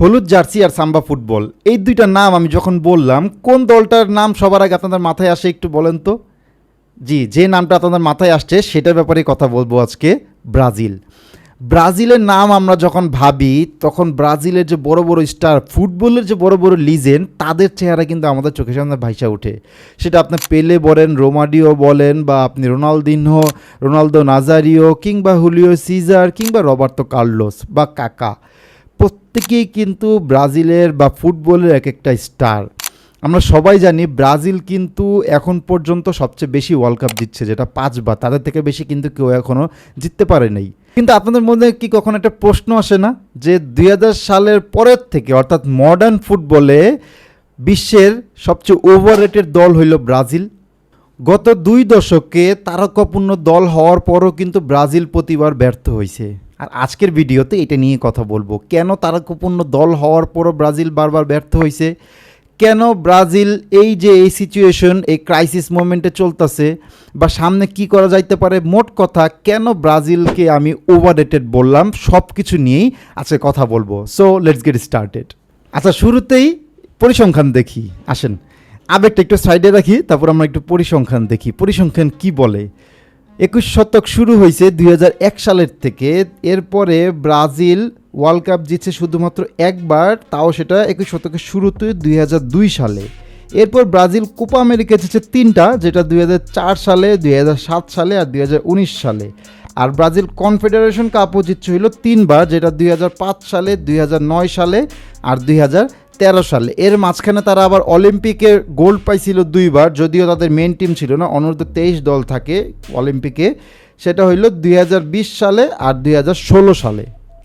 হলুদ জার্সি আর সাম্বা ফুটবল। এই দুইটা নাম আমি যখন বললাম, কোন দলটার নাম সবার আগে আপনাদের মাথায় আসে একটু বলেন তো? জি, যে নামটা আপনাদের মাথায় আসছে সেটার ব্যাপারে কথা বলব আজকে, ব্রাজিল। ব্রাজিলের নাম আমরা যখন ভাবি, তখন ব্রাজিলের যে বড় বড় স্টার, ফুটবলের যে বড় বড় লিজেন্ড তাদের চেহারা কিন্তু আমাদের চোখের সামনে ভাইসা ওঠে। সেটা আপনি পেলে বলেন রোমাডিও বলেন, বা আপনি রোনালদিনহো, রোনালদো নাজারিও, কিংবা হুলিও সিজার, কিংবা রবার্তো কার্লোস বা কাকা। প্রত্যেকেই কিন্তু ব্রাজিলের বা ফুটবলের এক একটা স্টার। আমরা সবাই জানি ব্রাজিল কিন্তু এখন পর্যন্ত সবচেয়ে বেশি ওয়ার্ল্ড কাপ জিতছে, যেটা পাঁচবার তাদের থেকে বেশি কিন্তু কেউ এখনও জিততে পারে নাই। কিন্তু আপনাদের মধ্যে কি কখনো একটা প্রশ্ন আসে না? যে দুই হাজার সালের পরের থেকে, অর্থাৎ মডার্ন ফুটবলে বিশ্বের সবচেয়ে ওভাররেটেড দল হইল ব্রাজিল। গত দুই দশকে তারকাপূর্ণ দল হওয়ার পরও কিন্তু ব্রাজিল প্রতিবার ব্যর্থ হয়েছে আর আজকের ভিডিওতে এটা নিয়ে কথা বলব। কেন তারকাপূর্ণ দল হওয়ার পরও ব্রাজিল বারবার ব্যর্থ হয়েছে কেন ব্রাজিল এই যে এই সিচুয়েশন এই ক্রাইসিস মোমেন্টে চলতেছে? বা সামনে কি করা যাইতে পারে? মোট কথা, কেন ব্রাজিলকে আমি ওভাররেটেড বললাম? সব কিছু নিয়েই আজকে কথা বলব। সো লেটস গেট স্টার্টেড আচ্ছা শুরুতেই পরিসংখ্যান দেখি। আসেন, আবেগটা একটু সাইডে রাখি, তারপর আমরা একটু পরিসংখ্যান দেখি। পরিসংখ্যান কি বলে? একুশ শতক শুরু হয়েছে দুই হাজার এক সালের থেকে। এরপরে ব্রাজিল ওয়ার্ল্ড কাপ জিতছে শুধুমাত্র একবার, তাও সেটা একুশ শতকের শুরুতে দুই হাজার দুই সালে। এরপর ব্রাজিল কোপা আমেরিকা জিতছে তিনটা, যেটা দুই হাজার চার সালে, দুই হাজার সাত সালে আর দুই হাজার উনিশ সালে। আর ব্রাজিল কনফেডারেশন কাপও জিতছে হইল তিনবার, যেটা দুই হাজার পাঁচ সালে, দুই হাজার নয় সালে আর দুই হাজার তেরো সালে। এর মাঝখানে তারা আবার অলিম্পিকে গোল্ড পাইছিল দুইবার, যদিও তাদের মেন টিম ছিল না, অনূর্ধ্ব তেইশ দল থাকে অলিম্পিকে। সেটা হইল দুই হাজার বিশ সালে আর দুই হাজার ষোলো সালে।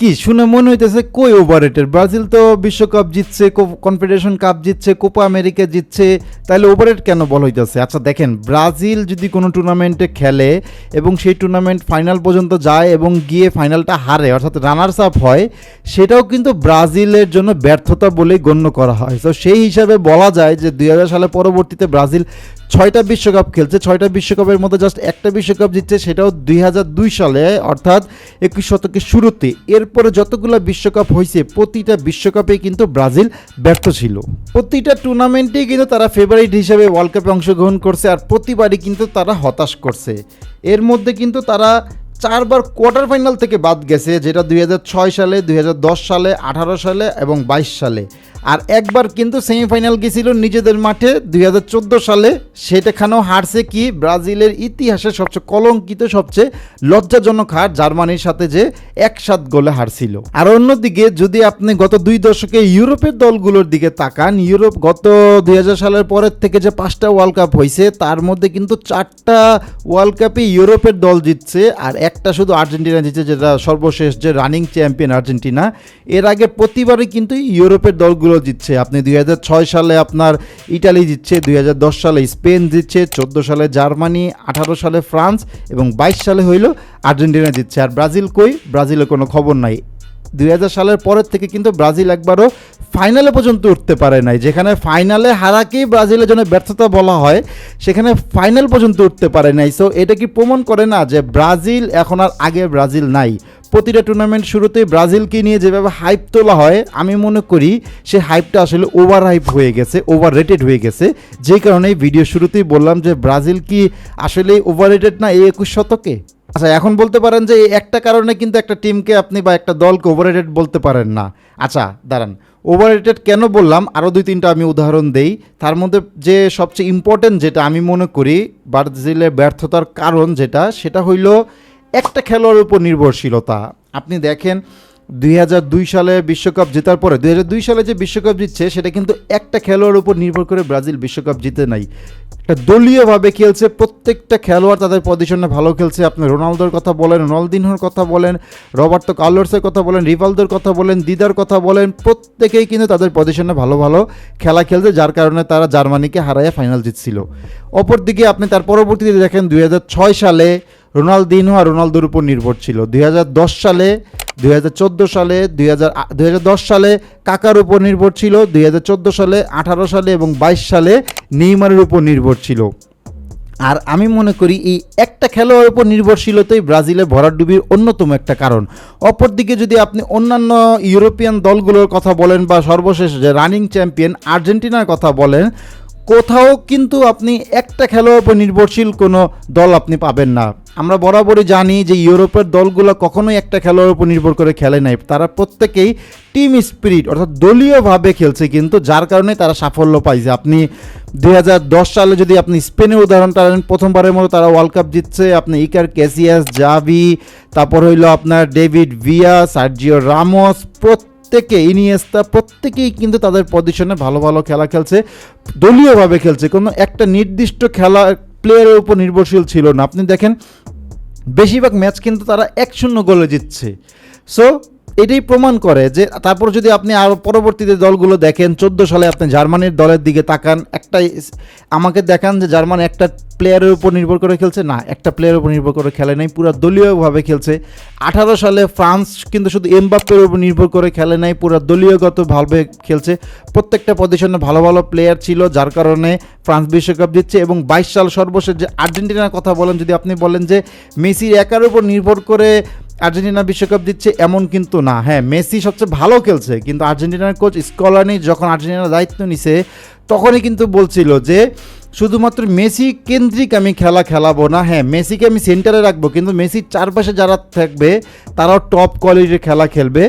কি শুনে মনে হইতেছে, কই ওভারেটের ব্রাজিল তো বিশ্বকাপ জিতছে কনফেডারেশন কাপ জিতছে কোপা আমেরিকা জিতছে তাহলে ওভাররেট কেন বলা হইতেছে? আচ্ছা দেখেন, ব্রাজিল যদি কোনো টুর্নামেন্টে খেলে এবং সেই টুর্নামেন্ট ফাইনাল পর্যন্ত যায় এবং গিয়ে ফাইনালটা হারে, অর্থাৎ রানার্স আপ হয়, সেটাও কিন্তু ব্রাজিলের জন্য ব্যর্থতা বলেই গণ্য করা হয়। তো সেই হিসাবে বলা যায় যে দুই হাজার সালে পরবর্তীতে ব্রাজিল ছয়টা বিশ্বকাপ খেলছে, ছয়টা বিশ্বকাপের মধ্যে জাস্ট একটা বিশ্বকাপ জিতছে, সেটাও দুই সালে, অর্থাৎ একুশ শতকের শুরুতে। এরপরে যতগুলো বিশ্বকাপ হয়েছে প্রতিটা বিশ্বকাপে কিন্তু ব্রাজিল ব্যর্থ ছিল। প্রতিটা টুর্নামেন্টেই কিন্তু তারা ফেভারিট হিসেবে ওয়ার্ল্ড কাপে অংশগ্রহণ করছে আর প্রতিবারই কিন্তু তারা হতাশ করছে। এর মধ্যে কিন্তু তারা চারবার কোয়ার্টার ফাইনাল থেকে বাদ গেছে, যেটা দুই হাজার ছয় সালে, দুই হাজার দশ সালে, আঠারো সালে এবং বাইশ সালে। আর একবার কিন্তু সেমিফাইনাল গেছিল নিজেদের মাঠে দুই হাজার চোদ্দ সালে। সেটাখানেও হারছে কি? ব্রাজিলের ইতিহাসে সবচেয়ে কলঙ্কিত, সবচেয়ে লজ্জাজনক হার জার্মানির সাথে যে এক সাত গোলে হারছিল। আর অন্যদিকে যদি আপনি গত দুই দশকে ইউরোপের দলগুলোর দিকে তাকান, ইউরোপ গত দুই হাজার সালের পরের থেকে যে পাঁচটা ওয়ার্ল্ড কাপ হয়েছে তার মধ্যে কিন্তু চারটা ওয়ার্ল্ড কাপে ইউরোপের দল জিতছে, আর একটা শুধু আর্জেন্টিনা জিতছে, যেটা সর্বশেষ যে রানিং চ্যাম্পিয়ন আর্জেন্টিনা। এর আগে প্রতিবারই কিন্তু ইউরোপের দলগুলো জিতছে। আপনি দুই হাজার ছয় সালে আপনার ইটালি জিতছে, দুই হাজার দশ সালে স্পেন জিতছে, চোদ্দ সালে জার্মানি, আঠারো সালে ফ্রান্স এবং বাইশ সালে হইল আর্জেন্টিনা জিতছে। আর ব্রাজিল কই? ব্রাজিলের কোনো খবর নাই। দুই হাজার সালের পরের থেকে কিন্তু ব্রাজিল একবারও ফাইনালে পর্যন্ত উঠতে পারে নাই। যেখানে ফাইনালে হারাকেই ব্রাজিলের জন্য ব্যর্থতা বলা হয়, সেখানে ফাইনাল পর্যন্ত উঠতে পারে নাই। সো এটা কি প্রমাণ করে না যে ব্রাজিল এখন আর আগে ব্রাজিল নাই? প্রতিটা টুর্নামেন্ট শুরুতে ব্রাজিলকে নিয়ে যেভাবে হাইপ তোলা হয়, আমি মনে করি সে হাইপটা আসলে ওভার হাইপ হয়ে গেছে ওভার রেটেড হয়ে গেছে। যে কারণে ভিডিও শুরুতেই বললাম যে ব্রাজিল কি আসলে ওভার রেটেড না এই একুশ শতকে? আচ্ছা এখন বলতে পারেন যে একটা কারণে কিন্তু একটা টিমকে আপনি বা একটা দলকে ওভাররেটেড বলতে পারেন না। আচ্ছা দাঁড়ান। ওভাররেটেড কেন বললাম? আরও দুই তিনটা আমি উদাহরণ দেই। তার মধ্যে যে সবচেয়ে ইম্পর্টেন্ট যেটা আমি মনে করি, ব্রাজিলের ব্যর্থতার কারণ যেটা, সেটা হইল একটা খেলোয়াড়ের উপর নির্ভরশীলতা। আপনি দেখেন দুই হাজার দুই সালে বিশ্বকাপ জেতার পরে, দুই হাজার দুই সালে যে বিশ্বকাপ জিতছে, সেটা কিন্তু একটা খেলোয়াড়ের উপর নির্ভর করে ব্রাজিল বিশ্বকাপ জিতে নাই। একটা দলীয়ভাবে খেলছে, প্রত্যেকটা খেলোয়াড় তাদের পজিশনে ভালো খেলছে। আপনি রোনালদোর কথা বলেন, রোনালদিনহোর কথা বলেন, রবার্তো কার্লোসের কথা বলেন, রিভালদোর কথা বলেন, দিদার কথা বলেন, প্রত্যেকেই কিন্তু তাদের পজিশনে ভালো ভালো খেলা খেলছে, যার কারণে তারা জার্মানিকে হারাইয়া ফাইনাল জিতছিল। অপরদিকে আপনি তার পরবর্তীতে দেখেন, দুই হাজার ছয় সালে রোনালদিনহো আর রোনালদোর উপর নির্ভর ছিল। দুই হাজার দশ সালে, দুই হাজার চোদ্দ সালে, দুই সালে কাকার উপর নির্ভর ছিল। দুই হাজার চোদ্দ সালে, আঠারো সালে এবং বাইশ সালে নেইমারের উপর নির্ভর ছিল। আর আমি মনে করি এই একটা খেলোয়াড়ের উপর নির্ভরশীলতাই ব্রাজিলের ভরাডুবির অন্যতম একটা কারণ। অপরদিকে যদি আপনি অন্যান্য ইউরোপিয়ান দলগুলোর কথা বলেন বা সর্বশেষ যে রানিং চ্যাম্পিয়ন আর্জেন্টিনার কথা বলেন কোথাও কিন্তু আপনি একটা খেলোয়াড়ের উপর নির্ভরশীল কোনো দল আপনি পাবেন না। আমরা বরাবরই জানি যে ইউরোপের দলগুলো কখনোই একটা খেলোয়াড়ের উপর নির্ভর করে খেলে নাই। তারা প্রত্যেকেই টিম স্পিরিট, অর্থাৎ দলীয়ভাবে খেলছে কিন্তু যার কারণে তারা সাফল্য পাইছে আপনি দু হাজার দশ সালে যদি আপনি স্পেনের উদাহরণটা নেন প্রথমবারের মতো তারা ওয়ার্ল্ড কাপ জিতছে। আপনি ইকার ক্যাসিয়াস, জাভি, তারপর হইল আপনার ডেভিড ভিয়া, সার্জিও রামোস, প্রত্যেকে ইনিয়েস্তা প্রত্যেকেই কিন্তু তাদের পজিশনে ভালো ভালো খেলা খেলছে, দলীয়ভাবে খেলছে। কোনো একটা নির্দিষ্ট খেলা প্লেয়ারের উপর নির্ভরশীল ছিল না। আপনি দেখেন, বেশিরভাগ ম্যাচ কিন্তু তারা এক শূন্য গোলে জিতছে। সো এটাই প্রমাণ করে যে তারপর যদি আপনি আরও পরবর্তীতে দলগুলো দেখেন, চোদ্দ সালে আপনি জার্মানির দলের দিকে তাকান, একটাই আমাকে দেখান যে জার্মানি একটা প্লেয়ারের উপর নির্ভর করে খেলছে। না, একটা প্লেয়ারের উপর নির্ভর করে খেলে নাই, পুরো দলীয়ভাবে খেলছে। আঠারো সালে ফ্রান্স কিন্তু শুধু এমবাপ্পের উপর নির্ভর করে খেলে নাই, পুরো দলীয়গতভাবে খেলছে। প্রত্যেকটা পজিশনে ভালো ভালো প্লেয়ার ছিল, যার কারণে ফ্রান্স বিশ্বকাপ দিচ্ছে এবং বাইশ সাল সর্বশেষ যে আর্জেন্টিনার কথা বলেন, যদি আপনি বলেন যে মেসির একার উপর নির্ভর করে আর্জেন্টিনা বিশ্বকাপ দিচ্ছে এমন কিন্তু না। হ্যাঁ মেসি সবচেয়ে ভালো খেলছে, কিন্তু আর্জেন্টিনার কোচ স্কলানি যখন আর্জেন্টিনার দায়িত্ব নিছে, তখনই কিন্তু বলছিল যে, শুধুমাত্র মেসি কেন্দ্রিক আমি খেলা খেলাবো না। হ্যাঁ মেসিকে আমি সেন্টারে রাখব, কিন্তু মেসির চারপাশে যারা থাকবে, তারাও টপ কোয়ালিটির খেলা খেলবে।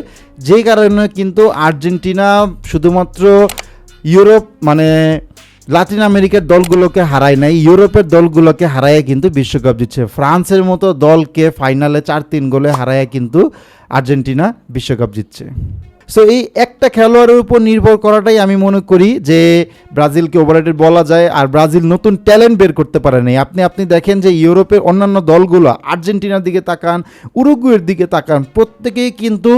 যেই কারণে কিন্তু আর্জেন্টিনা শুধুমাত্র ইউরোপ মানে লাতিন আমেরিকার দলগুলোকে হারায় নাই, ইউরোপের দলগুলোকে হারায় কিন্তু বিশ্বকাপ জিতছে ফ্রান্সের মতো দলকে ফাইনালে চার তিন গোলে হারায় কিন্তু আর্জেন্টিনা বিশ্বকাপ জিতছে। সো এই একটা খেলোয়াড়ের উপর নির্ভর করাটাই আমি মনে করি যে ব্রাজিলকে ওভাররেটেড বলা যায় আর ব্রাজিল নতুন ট্যালেন্ট বের করতে পারে নাই। আপনি আপনি দেখেন যে ইউরোপের অন্যান্য দলগুলো আর্জেন্টিনার দিকে তাকান, উরুগুয়ের দিকে তাকান, প্রত্যেকেই কিন্তু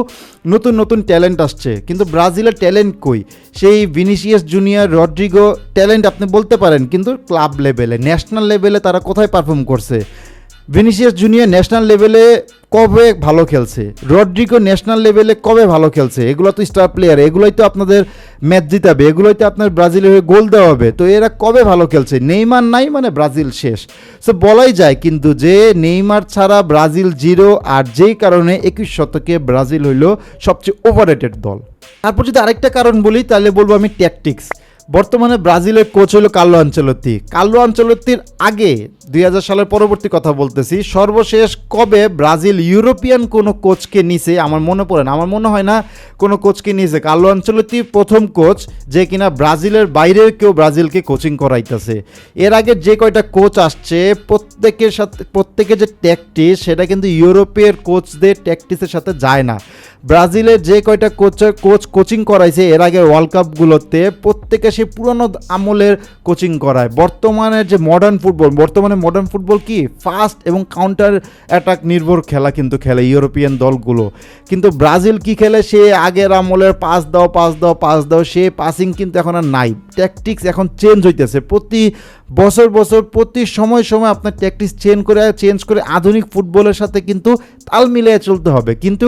নতুন নতুন ট্যালেন্ট আসছে। কিন্তু ব্রাজিলের ট্যালেন্ট কই? সেই ভিনিসিয়াস জুনিয়র রড্রিগো ট্যালেন্ট আপনি বলতে পারেন, কিন্তু ক্লাব লেভেলে ন্যাশনাল লেভেলে তারা কোথায় পারফর্ম করছে? ভিনিসিয়াস জুনিয়র ন্যাশনাল লেভেলে কবে ভালো খেলছে? রড্রিগো ন্যাশনাল লেভেলে কবে ভালো খেলছে? এগুলো তো স্টার প্লেয়ার এগুলোই তো আপনাদের ম্যাচ জিতাবে এগুলোই তো আপনার ব্রাজিলের হয়ে গোল দেওয়া হবে। তো এরা কবে ভালো খেলছে? নেইমার নাই মানে ব্রাজিল শেষ। সো বলাই যায় কিন্তু যে নেইমার ছাড়া ব্রাজিল জিরো আর যেই কারণে একুশ শতকে ব্রাজিল হইল সবচেয়ে ওভারেটেড দল। তারপর যদি আরেকটা কারণ বলি, তাহলে বলব আমি ট্যাকটিক্স বর্তমানে ব্রাজিলের কোচ হলো কার্লো আঞ্চলত্তি কার্লো আঞ্চলত্তির আগে দুই হাজার সালের পরবর্তী কথা বলতেছি, সর্বশেষ কবে ব্রাজিল ইউরোপিয়ান কোনো কোচকে নিছে আমার মনে পড়ে না, আমার মনে হয় না কোনো কোচকে নিয়েছে কার্লো আঞ্চলত্তি প্রথম কোচ যে কিনা ব্রাজিলের বাইরের কেউ ব্রাজিলকে কোচিং করাইতেছে। এর আগে যে কয়টা কোচ আসছে, প্রত্যেকের সাথে প্রত্যেকের যে ট্যাকটিস সেটা কিন্তু ইউরোপের কোচদের ট্যাকটিসের সাথে যায় না। ব্রাজিলের যে কয়টা কোচ কোচ কোচিং করাইছে, এর আগের ওয়ার্ল্ড কাপগুলোতে প্রত্যেকে সে পুরনো আমলের কোচিং করায়। বর্তমানে যে মডার্ন ফুটবল বর্তমানে মডার্ন ফুটবল কি? ফাস্ট এবং কাউন্টার অ্যাটাক নির্ভর খেলা কিন্তু খেলে ইউরোপিয়ান দলগুলো। কিন্তু ব্রাজিল কি খেলে? সে আগের আমলের পাস দাও পাস দাও পাস দাও, সে পাসিং কিন্তু এখন আর নাই। ট্যাকটিক্স এখন চেঞ্জ হইতেছে। প্রতি বছর বছর, প্রতি সময় সময় আপনার ট্যাকটিক্স চেঞ্জ করে চেঞ্জ করে আধুনিক ফুটবলের সাথে কিন্তু তাল মিলিয়ে চলতে হবে। কিন্তু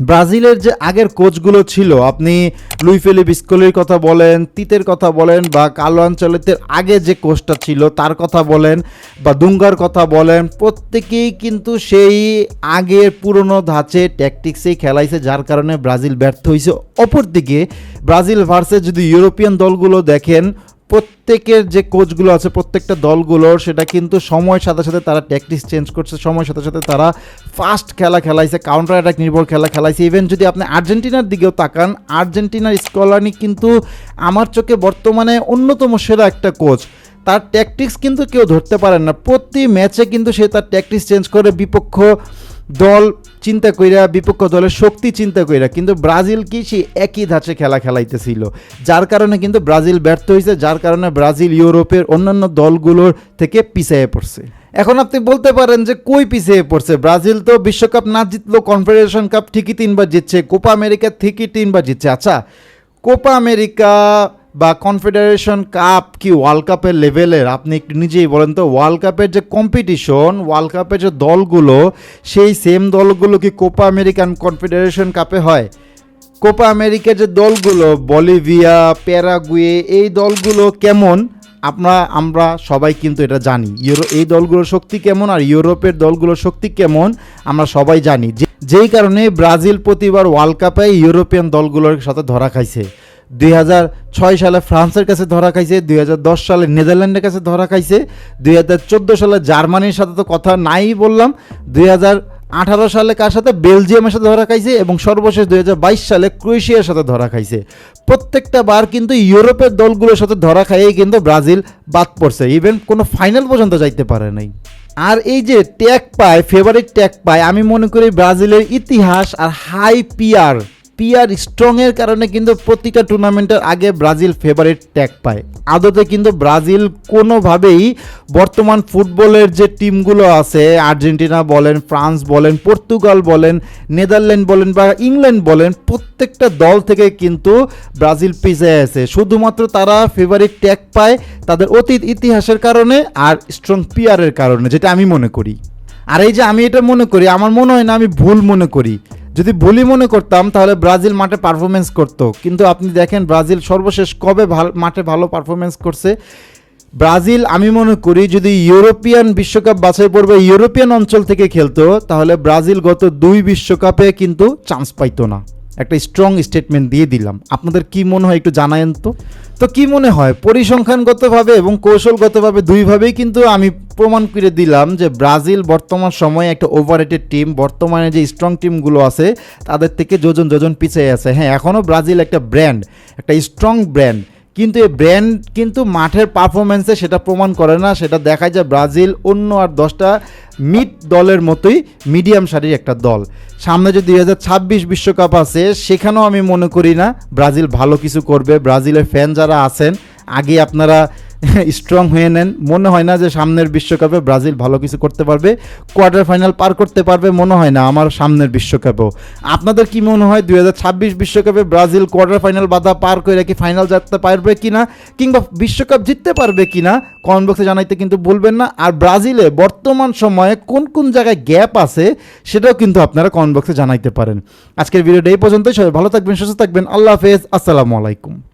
ব্রাজিলের যে আগের কোচগুলো ছিল, আপনি লুই ফেলিপ স্কোলের কথা বলেন, তিতের কথা বলেন, বা কালো আঞ্চলের আগে যে কোচটা ছিল, তার কথা বলেন, বা দুঙ্গার কথা বলেন, প্রত্যেকেই কিন্তু সেই আগের পুরনো ধাঁচে ট্যাকটিক্সেই খেলাইছে, যার কারণে ব্রাজিল ব্যর্থ হয়েছে অপরদিকে, ব্রাজিল ভার্সে যদি ইউরোপিয়ান দলগুলো দেখেন প্রত্যেকের যে কোচগুলো আছে, প্রত্যেকটা দলগুলোর, সেটা কিন্তু সময়ের সাথে সাথে তারা ট্যাকটিক্স চেঞ্জ করছে, সময়ের সাথে সাথে তারা ফাস্ট খেলা খেলাইছে কাউন্টার অ্যাটাক নির্ভর খেলা খেলাইছে। ইভেন যদি আপনি আর্জেন্টিনার দিকেও তাকান, আর্জেন্টিনার স্কলানি কিন্তু আমার চোখে বর্তমানে অন্যতম সেরা একটা কোচ তার ট্যাকটিক্স কিন্তু কেউ ধরতে পারেন না। প্রতি ম্যাচে কিন্তু সে তার ট্যাকটিক্স চেঞ্জ করে, বিপক্ষ দল চিন্তা কইরা, বিপক্ষ দলের শক্তি চিন্তা কইরা, কিন্তু ব্রাজিল কি সে একই ধাঁচে খেলা খেলাইতেছিল? যার কারণে কিন্তু ব্রাজিল ব্যর্থ হয়েছে যার কারণে ব্রাজিল ইউরোপের অন্যান্য দলগুলোর থেকে পিছিয়ে পড়ছে। এখন আপনি বলতে পারেন যে কই পিছিয়ে পড়ছে? ব্রাজিল তো বিশ্বকাপ না জিতলো কনফেডারেশন কাপ ঠিকই তিনবার জিতছে, কোপা আমেরিকা ঠিকই তিনবার জিতছে। আচ্ছা কোপা আমেরিকা বা কনফেডারেশন কাপ কি ওয়ার্ল্ড কাপের লেভেলের আপনি নিজেই বলেন তো ওয়ার্ল্ড কাপের যে কম্পিটিশন ওয়ার্ল্ড কাপের যে দলগুলো, সেই সেম দলগুলো কি কোপা আমেরিকান কনফেডারেশন কাপে হয়? কোপা আমেরিকার যে দলগুলো বলিভিয়া প্যারাগুয়ে এই দলগুলো কেমন? আমরা আমরা সবাই কিন্তু এটা জানি। ইউরো, এই দলগুলোর শক্তি কেমন আর ইউরোপের দলগুলোর শক্তি কেমন, আমরা সবাই জানি। যেই কারণে ব্রাজিল প্রতিবার ওয়ার্ল্ড কাপে ইউরোপিয়ান দলগুলোর সাথে ধরা খাইছে। দুই সালে ফ্রান্সের কাছে ধরা খাইছে, দুই হাজার দশ সালে নেদারল্যান্ডের কাছে ধরা খাইছে, দুই হাজার চোদ্দ সালে জার্মানির সাথে তো কথা নাই বললাম, দুই আঠারো সালে কার সাথে? বেলজিয়ামের সাথে ধরা খাইছে এবং সর্বশেষ দুই হাজার বাইশ সালে ক্রোয়েশিয়ার সাথে ধরা খাইছে। প্রত্যেকটা বার কিন্তু ইউরোপের দলগুলোর সাথে ধরা খাইয়েই কিন্তু ব্রাজিল বাদ পড়ছে। ইভেন কোনো ফাইনাল পর্যন্ত যাইতে পারে নাই। আর এই যে ট্যাগ পায় ফেভারিট ট্যাগ পায়, আমি মনে করি ব্রাজিলের ইতিহাস আর হাই পিয়ার পিয়ার স্ট্রংয়ের কারণে কিন্তু প্রতিটা টুর্নামেন্টের আগে ব্রাজিল ফেভারিট ট্যাগ পায়। আদতে কিন্তু ব্রাজিল কোনোভাবেই বর্তমান ফুটবলের যে টিমগুলো আছে, আর্জেন্টিনা বলেন, ফ্রান্স বলেন, পর্তুগাল বলেন, নেদারল্যান্ড বলেন বা ইংল্যান্ড বলেন, প্রত্যেকটা দল থেকে কিন্তু ব্রাজিল পিছিয়ে আছে। শুধুমাত্র তারা ফেভারিট ট্যাগ পায় তাদের অতীত ইতিহাসের কারণে আর স্ট্রং পিয়ারের কারণে, যেটা আমি মনে করি। আর এই যে আমি এটা মনে করি, আমার মনে হয় না আমি ভুল মনে করি। যদি বলি মনে করতাম, তাহলে ব্রাজিল মাঠে পারফরমেন্স করত। কিন্তু আপনি দেখেন, ব্রাজিল সর্বশেষ কবে মাঠে ভালো পারফরমেন্স করছে? ব্রাজিল, আমি মনে করি, যদি ইউরোপিয়ান বিশ্বকাপ বাছাই পড়বে ইউরোপিয়ান অঞ্চল থেকে খেলতো, তাহলে ব্রাজিল গত দুই বিশ্বকাপে কিন্তু চান্স পাইতো না। একটা স্ট্রং স্টেটমেন্ট দিয়ে দিলাম। আপনাদের কি মনে হয় একটু জানায়েন তো? তো কি মনে হয়? পরিসংখ্যানগতভাবে এবং কৌশলগতভাবে দুইভাবেই কিন্তু আমি প্রমাণ করে দিলাম যে ব্রাজিল বর্তমান সময়ে একটা ওভারেটেড টিম বর্তমানে যে স্ট্রং টিমগুলো আছে, তাদের থেকে যোজন যোজন পিছিয়ে আছে। হ্যাঁ এখনও ব্রাজিল একটা ব্র্যান্ড একটা স্ট্রং ব্র্যান্ড কিন্তু এই ব্র্যান্ড কিন্তু মাঠের পারফরমেন্সে সেটা প্রমাণ করে না, সেটা দেখায় যে ব্রাজিল অন্য আর দশটা মিড দলের মতোই মিডিয়াম সারির একটা দল। সামনে যে দুই হাজার ছাব্বিশ বিশ্বকাপ আছে, সেখানেও আমি মনে করি না ব্রাজিল ভালো কিছু করবে। ব্রাজিলের ফ্যান যারা আছেন, আগে আপনারা স্ট্রং হয়ে নেন। মনে হয় না যে সামনের বিশ্বকাপে ব্রাজিল ভালো কিছু করতে পারবে, কোয়ার্টার ফাইনাল পার করতে পারবে, মনে হয় না আমার সামনের বিশ্বকাপেও। আপনাদের কি মনে হয় দুই বিশ্বকাপে ব্রাজিল কোয়ার্টার ফাইনাল বাধা পার করে কি ফাইনাল যেতে পারবে কি না কিংবা বিশ্বকাপ জিততে পারবে কিনা কমেন্ট বক্সে জানাইতে কিন্তু ভুলবেন না। আর ব্রাজিলে বর্তমান সময়ে কোন কোন জায়গায় গ্যাপ আছে, সেটাও কিন্তু আপনারা কমেন্ট বক্সে জানাইতে পারেন। আজকের ভিডিওটা এই পর্যন্তই। সবাই ভালো থাকবেন, সুস্থ থাকবেন। আল্লাহ হাফেজ। আসসালামু আলাইকুম।